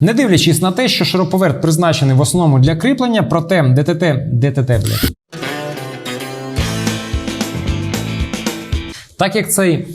Не дивлячись на те, що шуруповерт призначений в основному для кріплення, проте ДТТ, ДТТ, блядь. Так як цей.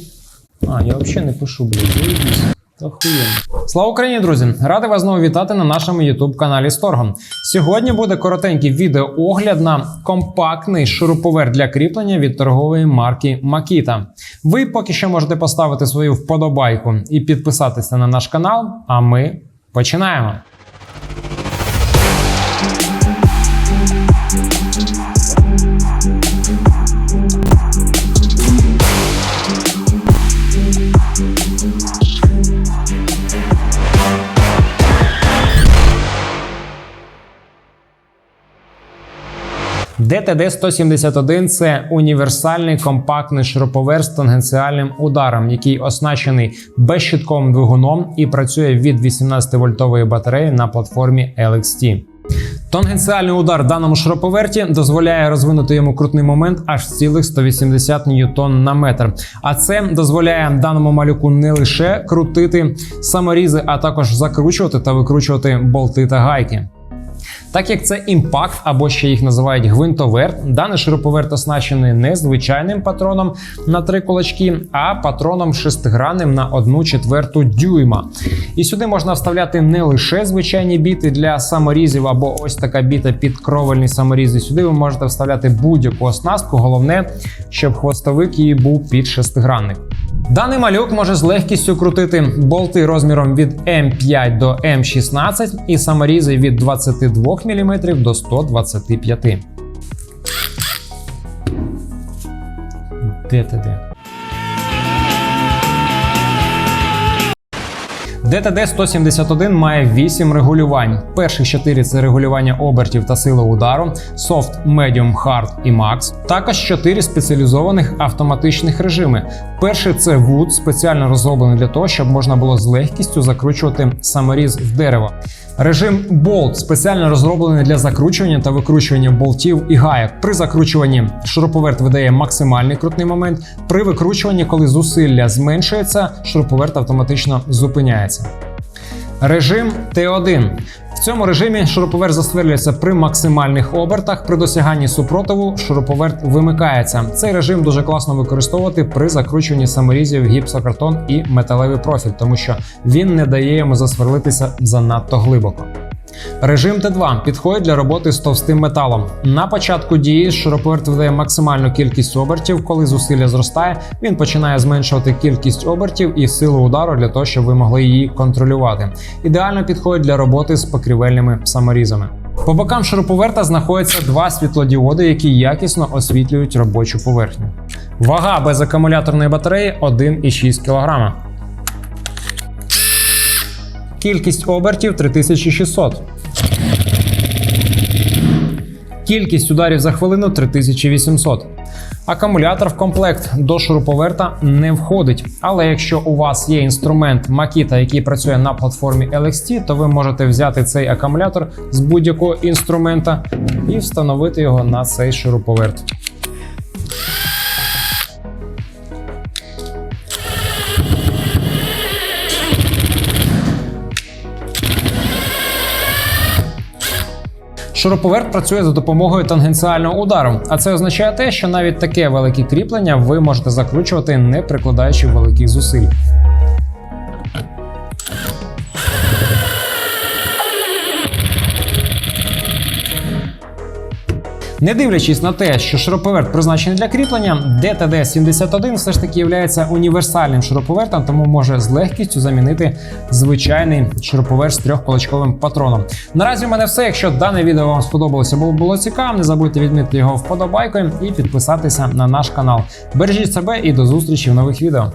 А, я взагалі не пишу, блядь, заїбісь. Охуєнно. Слава Україні, друзі! Радий вас знову вітати на нашому YouTube каналі Сторгом. Сьогодні буде коротенький відеоогляд на компактний шуруповерт для кріплення від торгової марки Makita. Ви поки що можете поставити свою вподобайку і підписатися на наш канал, а ми починаємо. ДТД-171 – це універсальний компактний шуруповерт з тангенціальним ударом, який оснащений безщитковим двигуном і працює від 18-вольтової батареї на платформі LXT. Тангенціальний удар в даному шуруповерті дозволяє розвинути йому крутний момент аж цілих 180 ньютон на метр. А це дозволяє даному малюку не лише крутити саморізи, а також закручувати та викручувати болти та гайки. Так як це імпакт або ще їх називають гвинтоверт, даний шуруповерт оснащений не звичайним патроном на три кулачки, а патроном шестигранним на одну четверту дюйма. І сюди можна вставляти не лише звичайні біти для саморізів або ось така біта під кровельні саморізи. Сюди ви можете вставляти будь-яку оснастку. Головне, щоб хвостовик її був під шестигранник. Даний малюк може з легкістю крутити болти розміром від М5 до М16 і саморізи від 22 мм до 125 Де ти де? ДТД-171 має 8 регулювань. Перших 4 – це регулювання обертів та сили удару, Soft, Medium, Hard і Max. Також 4 спеціалізованих автоматичних режими. Перший це Wood, спеціально розроблений для того, щоб можна було з легкістю закручувати саморіз в дерево. Режим Bolt спеціально розроблений для закручування та викручування болтів і гаяк. При закручуванні шуруповерт видає максимальний крутний момент. При викручуванні, коли зусилля зменшується, шуруповерт автоматично зупиняється. Режим Т1. В цьому режимі шуруповерт засверлюється при максимальних обертах. При досяганні супротиву шуруповерт вимикається. Цей режим дуже класно використовувати при закручуванні саморізів гіпсокартон і металевий профіль, тому що він не дає йому засверлитися занадто глибоко. Режим Т2 підходить для роботи з товстим металом. На початку дії шуруповерт видає максимальну кількість обертів. Коли зусилля зростає, він починає зменшувати кількість обертів і силу удару для того, щоб ви могли її контролювати. Ідеально підходить для роботи з покрівельними саморізами. По бокам шуруповерта знаходяться два світлодіоди, які якісно освітлюють робочу поверхню. Вага без акумуляторної батареї 1,6 кг. Кількість обертів 3600. Кількість ударів за хвилину 3800. Акумулятор в комплект до шуруповерта не входить. Але якщо у вас є інструмент Makita, який працює на платформі LXT, то ви можете взяти цей акумулятор з будь-якого інструмента і встановити його на цей шуруповерт. Шуруповерт працює за допомогою тангенціального удару, а це означає те, що навіть таке велике кріплення ви можете закручувати, не прикладаючи великих зусиль. Не дивлячись на те, що шуруповерт призначений для кріплення, DTD-71 все ж таки є універсальним шуруповертом, тому може з легкістю замінити звичайний шуруповерт з трьохкулачковим патроном. Наразі в мене все. Якщо дане відео вам сподобалося або було цікавим, не забудьте відмітити його вподобайкою і підписатися на наш канал. Бережіть себе і до зустрічі в нових відео.